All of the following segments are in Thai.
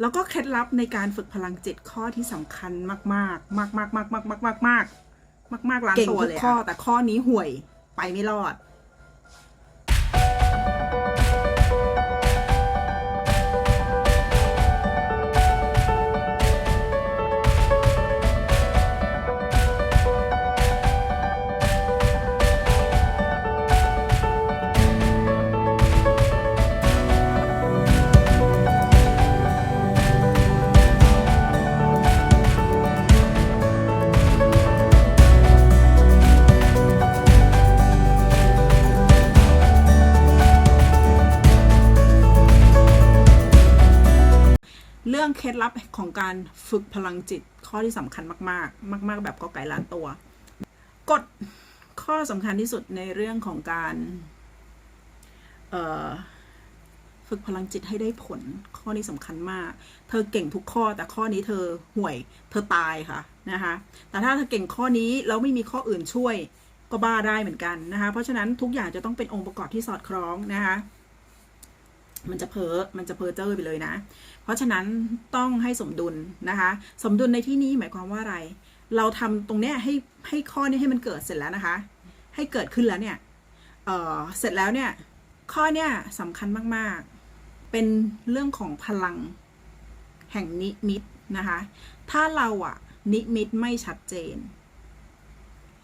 แล้วก็เคล็ดลับในการฝึกพลังจิตข้อที่สำคัญมากๆมากๆมากๆมากๆมากๆมากๆมากมากล้านตัวเลยข้ออะแต่ข้อนี้ห่วยไปไม่รอด ล็ดลับของการฝึกพลังจิตข้อที่สำคัญมาก ๆ มาก ๆ แบบกอไก่ล้านตัวกฎข้อสำคัญที่สุดในเรื่องของการฝึกพลังจิตให้ได้ผลข้อนี้สำคัญมาก เธอเก่งทุกข้อแต่ข้อนี้เธอห่วย เธอตายค่ะนะคะแต่ถ้าเธอเก่งข้อนี้แล้วไม่มีข้ออื่นช่วยก็บ้าได้เหมือนกันนะคะเพราะฉะนั้นทุกอย่างจะต้องเป็นองค์ประกอบที่สอดคล้องนะคะ มันจะเพ้อมันจะเพ้อเจ้อไปเลยนะ เพราะฉะนั้นต้องให้สมดุลนะคะ สมดุลในที่นี้หมายความว่าอะไร เราทำตรงเนี้ยให้ให้ข้อนี้ให้มันเกิดเสร็จแล้วนะคะ ให้เกิดขึ้นแล้วเนี่ยเออเสร็จแล้วเนี่ยข้อเนี้ยสำคัญมากๆ เป็นเรื่องของพลังแห่งนิมิตนะคะ ถ้าเราอะนิมิตไม่ชัดเจน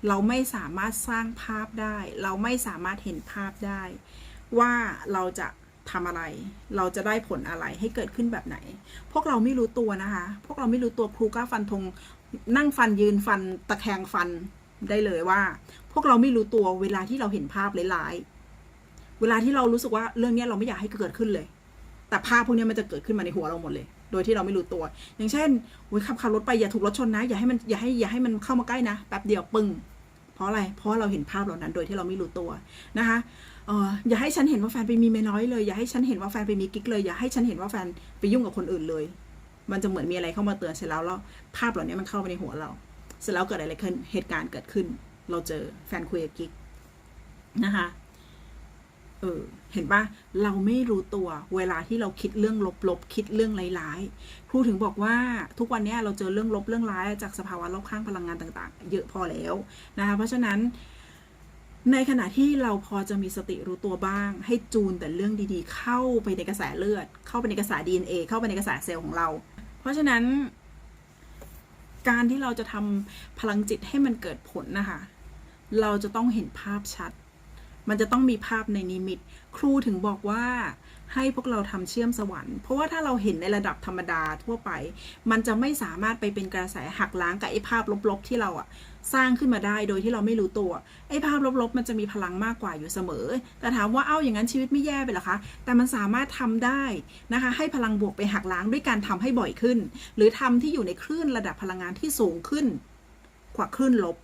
เราไม่สามารถสร้างภาพได้ เราไม่สามารถเห็นภาพได้ ว่าเราจะ ทำอะไร เราจะได้ผลอะไรให้เกิดขึ้นแบบไหน พวกเราไม่รู้ตัวนะคะ พวกเราไม่รู้ตัวครูกล้าฟันธงนั่งฟันยืนฟันตะแคงฟันได้เลยว่า พวกเราไม่รู้ตัวเวลาที่เราเห็นภาพร้ายๆเวลาที่เรารู้สึกว่าเรื่องนี้เราไม่อยากให้เกิดขึ้นเลย แต่ภาพพวกนี้มันจะเกิดขึ้นมาในหัวเราหมดเลย โดยที่เราไม่รู้ตัว อย่างเช่นโอ้ยขับขับรถไปอย่าถูกรถชนนะ อย่าให้มันอย่าให้อย่าให้มันเข้ามาใกล้นะแป๊บเดียวปึ้ง เพราะอะไร เพราะเราเห็นภาพเหล่านั้นโดยที่เราไม่รู้ตัวนะคะอออย่าให้ฉันเห็นว่าแฟนไปมีเมียน้อยเลย อย่าให้ฉันเห็นว่าแฟนไปมีกิ๊กเลย อย่าให้ฉันเห็นว่าแฟนไปยุ่งกับคนอื่นเลย มันจะเหมือนมีอะไรเข้ามาเตือนเสร็จแล้วแล้วภาพเหล่านี้มันเข้าไปในหัวเรา เสร็จแล้วเกิดอะไรขึ้น เหตุการณ์เกิดขึ้น เราเจอแฟนคุยกับกิ๊กนะคะ เออ เห็นปะเราไม่รู้ตัวเวลาที่เราคิดเรื่องลบๆคิดเรื่องร้ายๆครูถึงบอกว่าทุกวันนี้เราเจอเรื่องลบเรื่องร้ายจากสภาวะรอบข้างพลังงานต่างๆ เยอะพอแล้วนะคะเพราะฉะนั้น ในขณะที่เราพอจะมีสติรู้ตัวบ้าง ให้จูนแต่เรื่องดีๆ เข้าไปในกระแสเลือด เข้าไปในกระแส DNA เข้าไปในกระแสเซลล์ของเรา เพราะฉะนั้น การที่เราจะทำพลังจิตให้มันเกิดผลนะคะเราจะต้องเห็นภาพชัด มันจะต้องมีภาพในนิมิต ครูถึงบอกว่าให้พวกเราทำเชื่อมสวรรค์ เพราะว่าถ้าเราเห็นในระดับธรรมดาทั่วไป มันจะไม่สามารถไปเป็นกระแสหักล้างกับไอ้ภาพลบๆที่เราอะสร้างขึ้นมาได้โดยที่เราไม่รู้ตัว ไอ้ภาพลบๆ มันจะมีพลังมากกว่าอยู่เสมอ แต่ถามว่าเอ้าอย่างนั้นชีวิตไม่แย่ไปหรอคะ แต่มันสามารถทำได้นะคะ ให้พลังบวกไปหักล้างด้วยการทำให้บ่อยขึ้น หรือทำที่อยู่ในคลื่นระดับพลังงานที่สูงขึ้น กว่าคลื่นลบ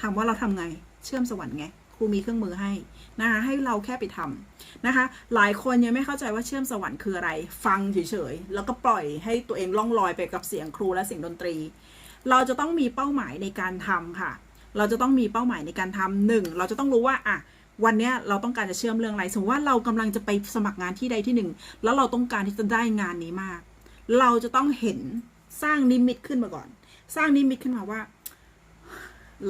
ถามว่าเราทำไง เชื่อมสวรรค์ไง รูมีเครื่องมือให้นะคะให้เราแค่ไปทำนะคะ หลายคนยังไม่เข้าใจว่าเชื่อมสวรรค์คืออะไร ฟังเฉยๆ แล้วก็ปล่อยให้ตัวเองล่องลอยไปกับเสียงครูและเสียงดนตรี เราจะต้องมีเป้าหมายในการทำค่ะ เราจะต้องมีเป้าหมายในการทำหนึ่งเราจะต้องรู้ว่าอะวันนี้เราต้องการจะเชื่อมเรื่องอะไร สมมติว่าเรากำลังจะไปสมัครงานที่ใดที่หนึ่ง แล้วเราต้องการที่จะได้งานนี้มาก เราจะต้องเห็นสร้างนิมิตขึ้นมาก่อน สร้างนิมิตขึ้นมาว่า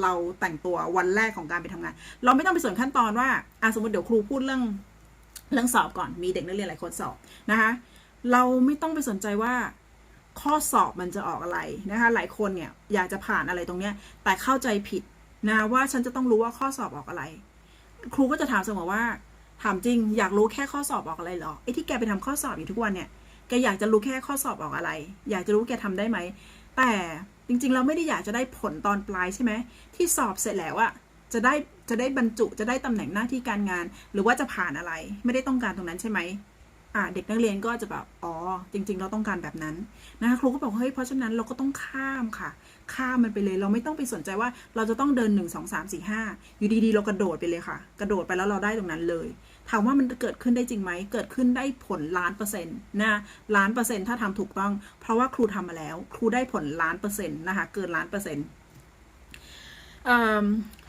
เราแต่งตัววันแรกของการไปทำงาน เราไม่ต้องไปสนขั้นตอนว่าอะสมมติเดี๋ยวครูพูดเรื่องเรื่องสอบก่อนมีเด็กนักเรียนหลายคนสอบนะคะเราไม่ต้องไปสนใจว่าข้อสอบมันจะออกอะไรนะคะ หลายคนเนี่ยอยากจะผ่านอะไรตรงเนี้ย แต่เข้าใจผิดนะว่าฉันจะต้องรู้ว่าข้อสอบออกอะไร ครูก็จะถามเสมอว่า ถามจริง อยากรู้แค่ข้อสอบออกอะไรหรอไอ้ที่แกไปทำข้อสอบอยู่ทุกวันเนี่ยแกอยากจะรู้แค่ข้อสอบออกอะไร อยากจะรู้แกทำได้ไหมแต่ จริงๆ เราไม่ได้อยากจะได้ผลตอนปลายใช่ไหมที่สอบเสร็จแล้วอะจะได้จะได้บรรจุจะได้ตำแหน่งหน้าที่การงาน หรือว่าจะผ่านอะไร ไม่ได้ต้องการตรงนั้นใช่ไหมอ่าเด็กนักเรียนก็จะแบบอ๋อจริง ๆ เราต้องการแบบนั้นนะคะครูก็บอกเฮ้ยเพราะฉะนั้นเราก็ต้องข้ามค่ะ ข้ามมันไปเลย เราไม่ต้องไปสนใจว่าเราจะต้องเดินหนึ่งสองสามสี่ห้าอยู่ดีๆ เรากระโดดไปเลยค่ะ กระโดดไปแล้วเราได้ตรงนั้นเลย ถามว่ามันเกิดขึ้นได้จริงไหม เกิดขึ้นได้ผลล้านเปอร์เซ็นต์นะล้านเปอร์เซ็นต์ถ้าทำถูกต้อง เพราะว่าครูทำมาแล้ว ครูได้ผลล้านเปอร์เซ็นต์นะคะ เกินล้านเปอร์เซ็นต์เอ่อ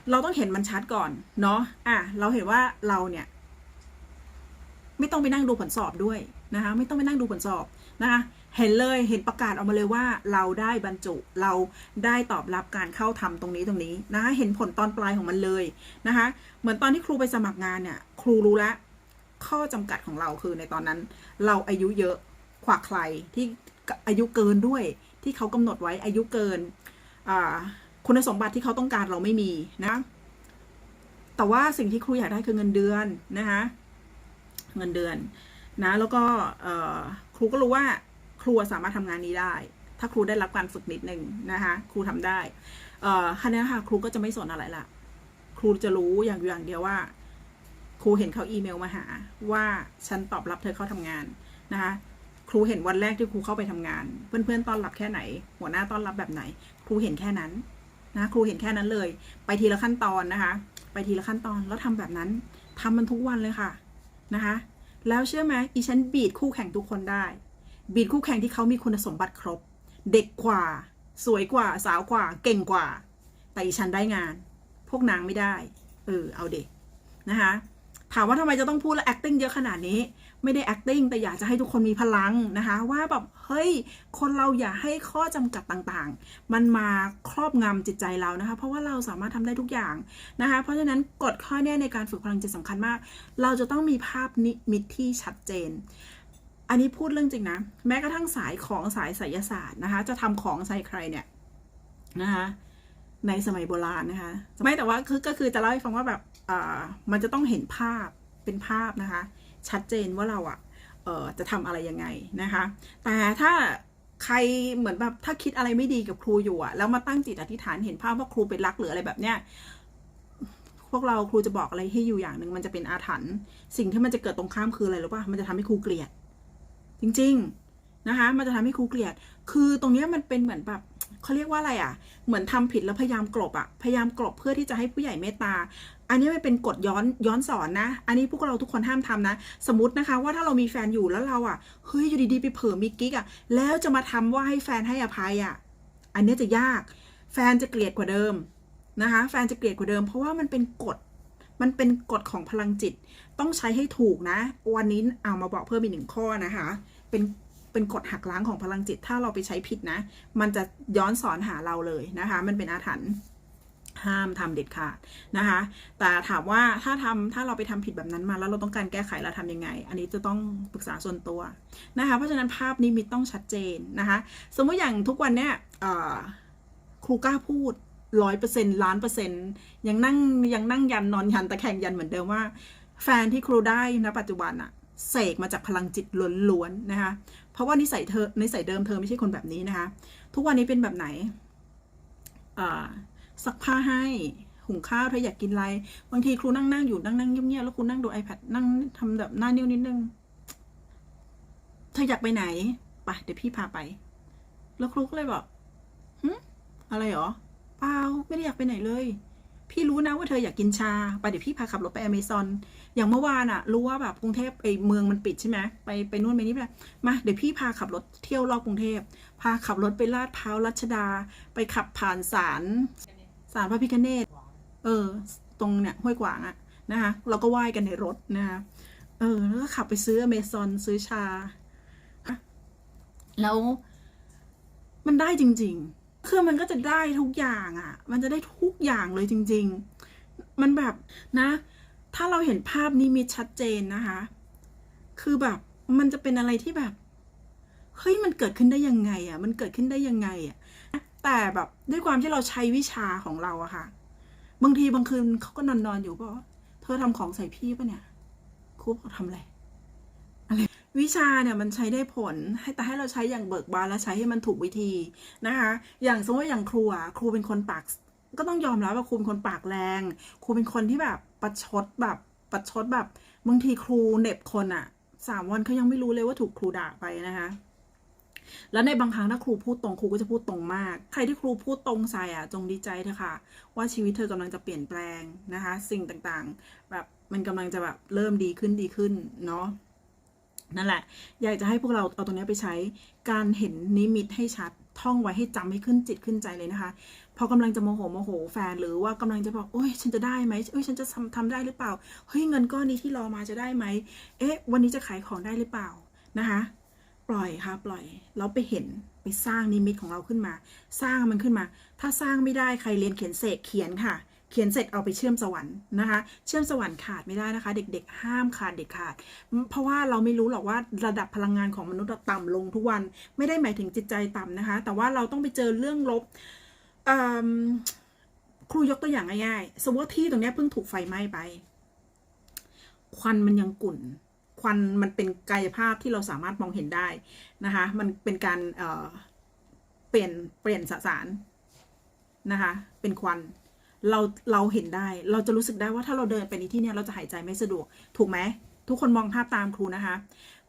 เราต้องเห็นมันชัดก่อนเนาะ อะ เราเห็นว่าเราเนี่ย ไม่ต้องไปนั่งดูผลสอบด้วยนะคะ ไม่ต้องไปนั่งดูผลสอบนะคะ เห็นเลยเห็นประกาศออกมาเลยว่าเราได้บรรจุเราได้ตอบรับการเข้าทำตรงนี้ตรงนี้นะคะเห็นผลตอนปลายของมันเลยนะคะเหมือนตอนที่ครูไปสมัครงานเนี่ยครูรู้แล้วข้อจำกัดของเราคือในตอนนั้น เราอายุเยอะกว่าใครที่อายุเกินด้วยที่เขากำหนดไว้อายุเกินคุณสมบัติที่เขาต้องการเราไม่มีนะแต่ว่าสิ่งที่ครูอยากได้คือเงินเดือนนะคะเงินเดือนนะแล้วก็ครูก็รู้ว่า ครูสามารถทำงานนี้ได้ ถ้าครูได้รับการฝึกนิดนึงนะคะครูทำได้เอคันนี้ค่ะ ครูก็จะไม่สนอะไรละครูจะรู้อย่างอย่างเดียวว่า ครูเห็นเขาอีเมลมาหา ว่าฉันตอบรับเธอเข้าทำงานนะคะครูเห็นวันแรกที่ครูเข้าไปทำงาน เพื่อนๆต้อนรับแค่ไหน หัวหน้าต้อนรับแบบไหน ครูเห็นแค่นั้นนะครูเห็นแค่นั้นเลย ไปทีละขั้นตอนนะคะ ไปทีละขั้นตอนแล้วทำแบบนั้นทำมันทุกวันเลยค่ะนะคะ แล้วเชื่อไหมอีฉันบีดคู่แข่งทุกคนได้ บีดคู่แข่งที่เขามีคุณสมบัติครบ เด็กกว่า สวยกว่า สาวกว่า เก่งกว่า แต่อีฉันได้งาน พวกนางไม่ได้ เออ เอาเด็กนะคะถามว่าทำไมจะต้องพูดและ acting เยอะขนาดนี้ ไม่ได้ acting แต่อยากจะให้ทุกคนมีพลังนะคะ ว่าแบบ เฮ้ย คนเราอย่าให้ข้อจำกัดต่างๆ มันมาครอบงำจิตใจเรานะคะ เพราะว่าเราสามารถทำได้ทุกอย่างนะคะ เพราะฉะนั้นกฎข้อแนี้ในการฝึกพลังจิตสำคัญมาก เราจะต้องมีภาพนิมิตที่ชัดเจน อันนี้พูดเรื่องจริงนะ แม้กระทั่งสายของสายไสยศาสตร์นะคะ จะทำของใส่ใครเนี่ยนะคะในสมัยโบราณนะคะ ไม่แต่ว่าคือก็คือจะเล่าให้ฟังว่าแบบอ่ามันจะต้องเห็นภาพเป็นภาพนะคะ ชัดเจนว่าเราอะเอ่อจะทำอะไรยังไงนะคะ แต่ถ้าใครเหมือนแบบถ้าคิดอะไรไม่ดีกับครูอยู่อะแล้วมาตั้งจิตอธิษฐานเห็นภาพว่าครูเป็นรักหรืออะไรแบบเนี้ยพวกเราครูจะบอกอะไรให้อยู่อย่างหนึ่งมันจะเป็นอาถรรพ์สิ่งที่มันจะเกิดตรงข้ามคืออะไรหรู้ป่ะมันจะทำให้ครูเกลียด จริง ๆ นะคะ มันจะทำให้ครูเกลียด คือตรงนี้มันเป็นเหมือนแบบเขาเรียกว่าอะไรอะ่ะ เหมือนทำผิดแล้วพยายามกลบอะ่ะ พยายามกลบเพื่อที่จะให้ผู้ใหญ่เมตตา อันนี้ไม่เป็นกฎย้อนย้อนสอนนะ อันนี้พวกเราทุกคนห้ามทำนะ สมมตินะคะว่าถ้าเรามีแฟนอยู่แล้วเราอะ่ะ เฮ้ยอยู่ดีๆไปเผลอมีกิ๊กอะ่ะ แล้วจะมาทำว่าให้แฟนให้อภัยอะ่ะ อันนี้จะยาก แฟนจะเกลียดกว่าเดิมนะคะ แฟนจะเกลียดกว่าเดิม เพราะว่ามันเป็นกฎ มันเป็นกฎของพลังจิต ต้องใช้ให้ถูกนะ วันนี้เอามาบอกเพิ่มอีกหนึ่งข้อนะคะ เป็นเป็นกฎหักล้างของพลังจิต ถ้าเราไปใช้ผิดนะ มันจะย้อนสอนหาเราเลยนะคะ มันเป็นอาถรรพ์ห้ามทำเด็ดขาดนะคะ แต่ถามว่าถ้าทำถ้าเราไปทำผิดแบบนั้นมาแล้วเราต้องการแก้ไขเราทำยังไง อันนี้จะต้องปรึกษาส่วนตัวนะคะ เพราะฉะนั้นภาพนิมิตต้องชัดเจนนะคะ สมมติอย่างทุกวันเนี้ยครูกล้าพูด ร้อยเปอร์เซ็นต์ล้านเปอร์เซ็นต์ยังนั่งยังนั่งยันนอนยันตะแคงยันเหมือนเดิมว่า แฟนที่ครูได้ณปัจจุบันอะเสกมาจากพลังจิตล้วนๆนะคะเพราะว่านิสัยเธอนิสัยเดิมเธอไม่ใช่คนแบบนี้นะคะทุกวันนี้เป็นแบบไหนซักผ้าให้หุงข้าวเธออยากกินอะไร บางทีครูนั่งนั่งอยู่นั่งนั่งเงียบๆแล้วครูนั่งดู iPad นั่งทำแบบหน้านิ้วนิดนึงเธออยากไปไหนไปเดี๋ยวพี่พาไป แล้วครูก็เลยบอกหึอะไรหรอ เปล่าไม่ได้อยากไปไหนเลย พี่รู้นะว่าเธออยากกินชาไปเดี๋ยวพี่พาขับรถไปอเมซอนอย่างเมื่อวานอะรู้ว่าแบบกรุงเทพไอเมืองมันปิดใช่ไหมไปไปนู่นไปนี่ไปมาเดี๋ยวพี่พาขับรถเที่ยวรอบกรุงเทพพาขับรถไปลาดพร้าวรัชดา ไปขับผ่านศาลศาลพระพิฆเนศเออ ตรงเนี่ยห้วยกวางอะนะคะเราก็ไหว้กันในรถนะคะเออแล้วก็ขับไปซื้ออเมซอนซื้อชาแล้วมันได้จริง ๆ คือมันก็จะได้ทุกอย่างอะ่ะ มันจะได้ทุกอย่างเลยจริง ๆ มันแบบนะ ถ้าเราเห็นภาพนี้มีชัดเจนนะคะ คือแบบมันจะเป็นอะไรที่แบบเฮ้ยมันเกิดขึ้นได้ยังไงอะ่ะ มันเกิดขึ้นได้ยังไงอะ่ะ แต่แบบด้วยความที่เราใช้วิชาของเราอะค่ะ บางทีบางคืนเขาก็นอนนอนอยู่กว่าเธอทำของใส่พี่ปะเนี่ยครูบอกทำอะไร วิชาเนี่ยมันใช้ได้ผลให้แต่ให้เราใช้อย่างเบิกบานและใช้ให้มันถูกวิธีนะคะ อย่างสมมติอย่างครูอะครูเป็นคนปาก ก็ต้องยอมรับว่าครูเป็นคนปากแรง ครูเป็นคนที่แบบประชดแบบประชดแบบบางทีครูเน็บคนอะสามวันเขายังไม่รู้เลยว่าถูกครูด่าไปนะคะแล้วในบางครั้งถ้าครูพูดตรงครูก็จะพูดตรงมาก ใครที่ครูพูดตรงใส่อะจงดีใจเถอะค่ะ ว่าชีวิตเธอกำลังจะเปลี่ยนแปลงนะคะ สิ่งต่างๆ แบบมันกำลังจะแบบเริ่มดีขึ้นดีขึ้นเนาะ นั่นแหละ อยากจะให้พวกเราเอาตรงนี้ไปใช้ การเห็นนิมิตให้ชัด ท่องไว้ให้จำให้ขึ้นจิตขึ้นใจเลยนะคะ พอกำลังจะโมโหโมโหแฟนหรือว่ากำลังจะบอกโอ้ยฉันจะได้ไหมเอ้ยฉันจะทำทำได้หรือเปล่า เฮ้ยเงินก้อนนี้ที่รอมาจะได้ไหม เอ๊ะ วันนี้จะขายของได้หรือเปล่านะคะ ปล่อยค่ะ ปล่อยแล้วไปเห็นไปสร้างนิมิตของเราขึ้นมา สร้างมันขึ้นมา ถ้าสร้างไม่ได้ใครเรียนเขียนเสกเขียนค่ะ เขียนเสร็จเอาไปเชื่อมสวรรค์นะคะ เชื่อมสวรรค์ขาดไม่ได้นะคะ เด็กๆ ห้ามขาดเด็ดขาด เพราะว่าเราไม่รู้หรอกว่าระดับพลังงานของมนุษย์ต่ำลงทุกวัน ไม่ได้หมายถึงจิตใจต่ำนะคะ แต่ว่าเราต้องไปเจอเรื่องลบครูยกตัวอย่างง่ายๆสมมติที่ตรงนี้เพิ่งถูกไฟไหม้ไป ควันมันยังกุ่นควันมันเป็นกายภาพที่เราสามารถมองเห็นได้นะคะ มันเป็นการเเปลี่ยนเปลี่ยนสสารนะคะ เป็นควัน เราเราเห็นได้เราจะรู้สึกได้ว่าถ้าเราเดินไปในที่เนี้ยเราจะหายใจไม่สะดวก ถูกไหมทุกคนมองภาพตามครูนะคะ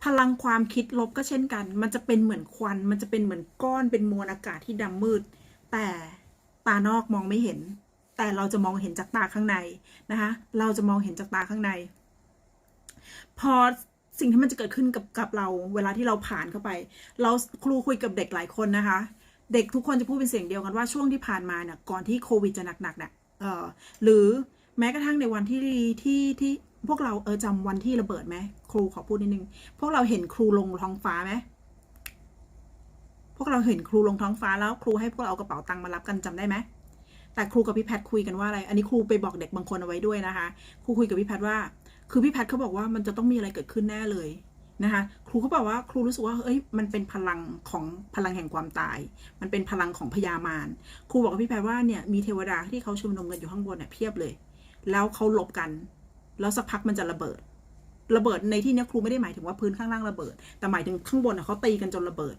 พลังความคิดลบก็เช่นกัน มันจะเป็นเหมือนควัน มันจะเป็นเหมือนก้อนเป็นมวลอากาศที่ดำมืด แต่ตานอกมองไม่เห็น แต่เราจะมองเห็นจากตาข้างในนะคะ เราจะมองเห็นจากตาข้างใน พอสิ่งที่มันจะเกิดขึ้นกับกับเรา เวลาที่เราผ่านเข้าไป เราครูคุยกับเด็กหลายคนนะคะ เด็กทุกคนจะพูดเป็นเสียงเดียวกันว่าช่วงที่ผ่านมาเนี่ยก่อนที่โควิดจะหนักๆเนี่ย เออหรือแม้กระทั่งในวันที่ที่ที่พวกเราเออจำวันที่ระเบิดไหมครูขอพูดนิดนึง พวกเราเห็นครูลงท้องฟ้าไหมพวกเราเห็นครูลงท้องฟ้าแล้วครูให้พวกเราเอากระเป๋าตังค์มารับกันจำได้ไหมแต่ครูกับพี่แพทคุยกันว่าอะไร อันนี้ครูไปบอกเด็กบางคนเอาไว้ด้วยนะคะ ครูคุยกับพี่แพทว่า คือพี่แพทเขาบอกว่ามันจะต้องมีอะไรเกิดขึ้นแน่เลยนะคะ รูเขาบอกว่าครูรู้สึกว่าเอ้ยมันเป็นพลังของพลังแห่งความตาย มันเป็นพลังของพญามารครูบอกกับพี่แพทว่าเนี่ยมีเทวดาที่เขาชุมนุมกันอยู่ข้างบนเนี่ยเพียบเลย แล้วเขาลบกัน แล้วสักพักมันจะระเบิด ระเบิดในที่นี้ครูไม่ได้หมายถึงว่าพื้นข้างล่างระเบิด แต่หมายถึงข้างบนเขาตีกันจนระเบิด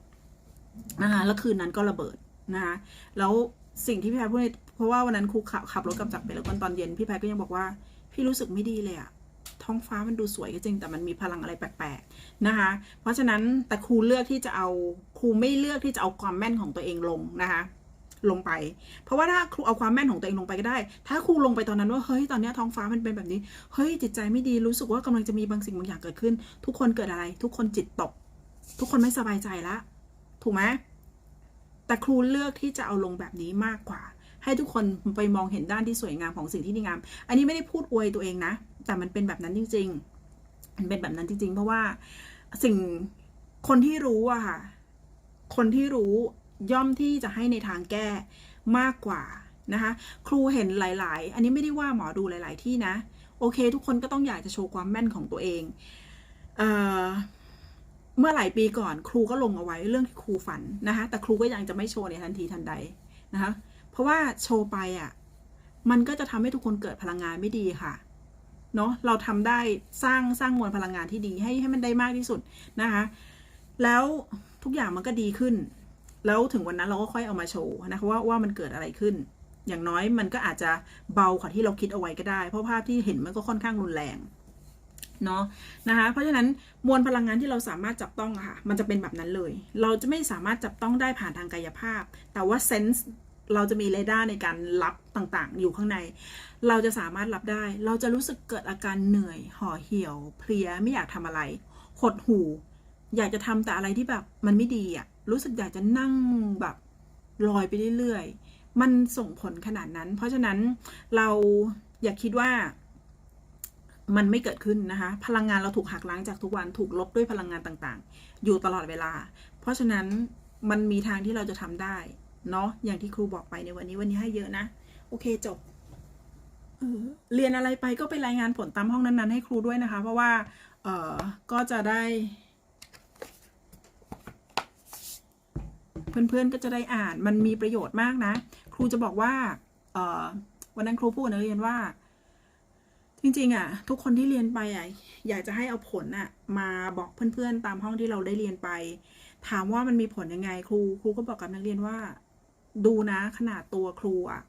นะคะแล้วคืนนั้นก็ระเบิดนะคะแล้วสิ่งที่พี่แพทย์พูดเพราะว่าวันนั้นครูขับรถกลับจากไปแล้วตอนเย็นพี่แพทย์ก็ยังบอกว่า พี่รู้สึกไม่ดีเลยอะ ท้องฟ้ามันดูสวยก็จริงแต่มันมีพลังอะไรแปลกๆนะคะ เพราะฉะนั้นแต่ครูเลือกที่จะเอาครูไม่เลือกที่จะเอาความแม่นของตัวเองลงนะคะลงไป เพราะว่าถ้าครูเอาความแม่นของตัวเองลงไปก็ได้ ถ้าครูลงไปตอนนั้นว่าเฮ้ยตอนนี้ท้องฟ้ามันเป็นแบบนี้ เฮ้ยจิตใจไม่ดีรู้สึกว่ากำลังจะมีบางสิ่งบางอย่างเกิดขึ้น ทุกคนเกิดอะไร ทุกคนจิตตก ทุกคนไม่สบายใจละถูกไหมแต่ครูเลือกที่จะเอาลงแบบนี้มากกว่า ให้ทุกคนไปมองเห็นด้านที่สวยงามของสิ่งที่ดีงาม อันนี้ไม่ได้พูดอวยตัวเองนะ แต่มันเป็นแบบนั้นจริง ๆ มันเป็นแบบนั้นจริง ๆ เพราะว่าสิ่งคนที่รู้อะค่ะ คนที่รู้ย่อมที่จะให้ในทางแก้มากกว่านะคะ ครูเห็นหลาย ๆ อันนี้ไม่ได้ว่าหมอดูหลาย ๆ ที่นะ โอเค ทุกคนก็ต้องอยากจะโชว์ความแม่นของตัวเองเออเมื่อหลายปีก่อนครูก็ลงเอาไว้เรื่องที่ครูฝันนะคะ แต่ครูก็ยังจะไม่โชว์ในทันทีทันใดนะคะ เพราะว่าโชว์ไปอะ มันก็จะทำให้ทุกคนเกิดพลังงานไม่ดีค่ะ เนาะเราทำได้สร้างสร้างมวลพลังงานที่ดีให้ให้มันได้มากที่สุดนะคะแล้วทุกอย่างมันก็ดีขึ้น แล้วถึงวันนั้นเราก็ค่อยเอามาโชว์นะคะว่าว่ามันเกิดอะไรขึ้น อย่างน้อยมันก็อาจจะเบากว่าที่เราคิดเอาไว้ก็ได้ เพราะภาพที่เห็นมันก็ค่อนข้างรุนแรงเนาะนะคะเพราะฉะนั้นมวลพลังงานที่เราสามารถจับต้องอะค่ะมันจะเป็นแบบนั้นเลย เราจะไม่สามารถจับต้องได้ผ่านทางกายภาพ แต่ว่าเซนส์ เราจะมีเรดาร์ในการรับต่างๆ อยู่ข้างใน เราจะสามารถรับได้ เราจะรู้สึกเกิดอาการเหนื่อย ห่อเหี่ยว เพลีย ไม่อยากทำอะไร หดหู อยากจะทำแต่อะไรที่แบบมันไม่ดีอะรู้สึกอยากจะนั่งแบบลอยไปเรื่อยๆ มันส่งผลขนาดนั้น เพราะฉะนั้นเราอย่าคิดว่ามันไม่เกิดขึ้นนะคะ พลังงานเราถูกหักล้างจากทุกวัน ถูกลบด้วยพลังงานต่างๆ อยู่ตลอดเวลา เพราะฉะนั้นมันมีทางที่เราจะทำได้ เนาะอย่างที่ครูบอกไปในวันนี้วันนี้ให้เยอะนะ โอเคจบเรียนอะไรไปก็ไปรายงานผลตามห้องนั้นๆ ให้ครูด้วยนะคะ เพราะว่าเออก็จะได้ เพื่อนๆก็จะได้อ่านมันมีประโยชน์มากนะ ครูจะบอกว่าเออวันนั้นครูพูดกับนักเรียนว่า จริงๆอะ ทุกคนที่เรียนไปอะอยากจะให้เอาผลอะมาบอกเพื่อนๆตามห้องที่เราได้เรียนไป ถามว่ามันมีผลยังไง ครูครูก็บอกกับนักเรียนว่า ดูนะขนาดตัวครูอะ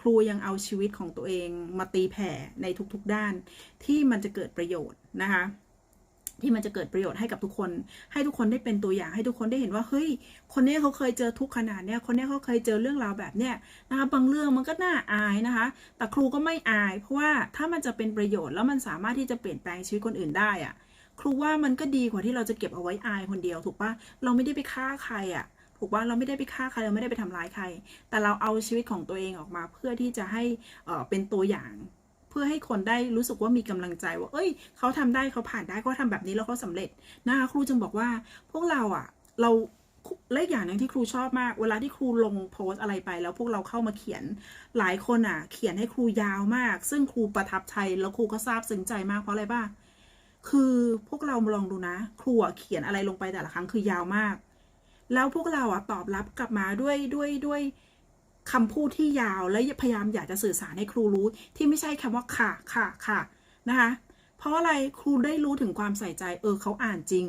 ครูยังเอาชีวิตของตัวเองมาตีแผ่ในทุกๆด้าน ที่มันจะเกิดประโยชน์นะคะที่มันจะเกิดประโยชน์ให้กับทุกคน ให้ทุกคนได้เป็นตัวอย่างให้ทุกคนได้เห็นว่าเฮ้ย คนนี้เขาเคยเจอทุกขนาดเนี้ยคนนี้เขาเคยเจอเรื่องราวแบบเนี้ยนะคะบางเรื่องมันก็น่าอายนะคะ แต่ครูก็ไม่อาย เพราะว่าถ้ามันจะเป็นประโยชน์แล้วมันสามารถที่จะเปลี่ยนแปลงชีวิตคนอื่นได้อะครูว่ามันก็ดีกว่าที่เราจะเก็บเอาไว้อายคนเดียวถูกปะเราไม่ได้ไปฆ่าใครอะ ถูกปะเราไม่ได้ไปฆ่าใครเราไม่ได้ไปทำร้ายใคร แต่เราเอาชีวิตของตัวเองออกมา เพื่อที่จะให้เป็นตัวอย่าง เพื่อให้คนได้รู้สึกว่ามีกำลังใจว่า เอ้ย เขาทำได้เขาผ่านได้เขาทำแบบนี้แล้วเขาสำเร็จนะคะครูจึงบอกว่าพวกเราอะเราและอีกอย่างหนึ่งที่ครูชอบมาก เวลาที่ครูลงโพสอะไรไป แล้วพวกเราเข้ามาเขียน หลายคนอะ เขียนให้ครูยาวมาก ซึ่งครูประทับใจแล้วครูก็ซาบซึ้งใจมากเพราะอะไรบ้างคือพวกเรามาลองดูนะ ครูอะเขียนอะไรลงไปแต่ละครั้งคือยาวมาก แล้วพวกเราอะตอบรับกลับมาด้วยด้วยด้วยคำพูดที่ยาวและพยายามอยากจะสื่อสารให้ครูรู้ ที่ไม่ใช่คำว่าค่ะค่ะค่ะนะคะ เพราะอะไรครูได้รู้ถึงความใส่ใจ เออเขาอ่านจริง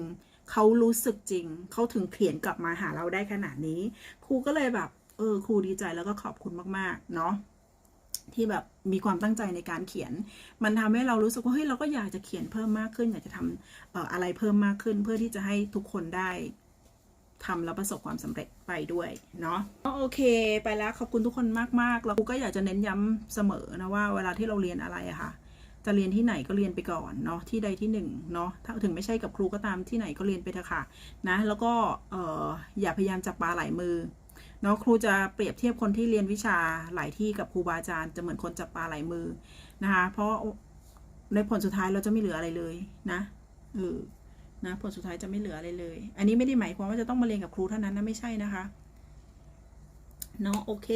เขารู้สึกจริง เขาถึงเขียนกลับมาหาเราได้ขนาดนี้ ครูก็เลยแบบ เออ ครูดีใจแล้วก็ขอบคุณมาก ๆ เนาะที่แบบมีความตั้งใจในการเขียน มันทำให้เรารู้สึกว่าเฮ้ยเราก็อยากจะเขียนเพิ่มมากขึ้น อยากจะทำอออะไรเพิ่มมากขึ้น เพื่อที่จะให้ทุกคนได้ ทำแล้วประสบความสำเร็จไปด้วยเนาะโอเคไปแล้วขอบคุณทุกคนมากๆแล้วครูก็อยากจะเน้นย้ำเสมอนะว่าเวลาที่เราเรียนอะไรอะค่ะ จะเรียนที่ไหนก็เรียนไปก่อนเนาะที่ใดที่หนึ่งเนาะถ้าถึงไม่ใช่กับครูก็ตามที่ไหนก็เรียนไปเถอะค่ะนะแล้วก็เอออย่าพยายามจับปลาหลายมือเนาะครูจะเปรียบเทียบคนที่เรียนวิชาหลายที่กับครูบาอาจารย์จะเหมือนคนจับปลาหลายมือนะคะเพราะในผลสุดท้ายเราจะไม่เหลืออะไรเลยนะเออ นะผลสุดท้ายจะไม่เหลืออะไรเลย อันนี้ไม่ได้หมายความว่าจะต้องมาเรียนกับครูเท่านั้นนะไม่ใช่นะคะเนาะโอเค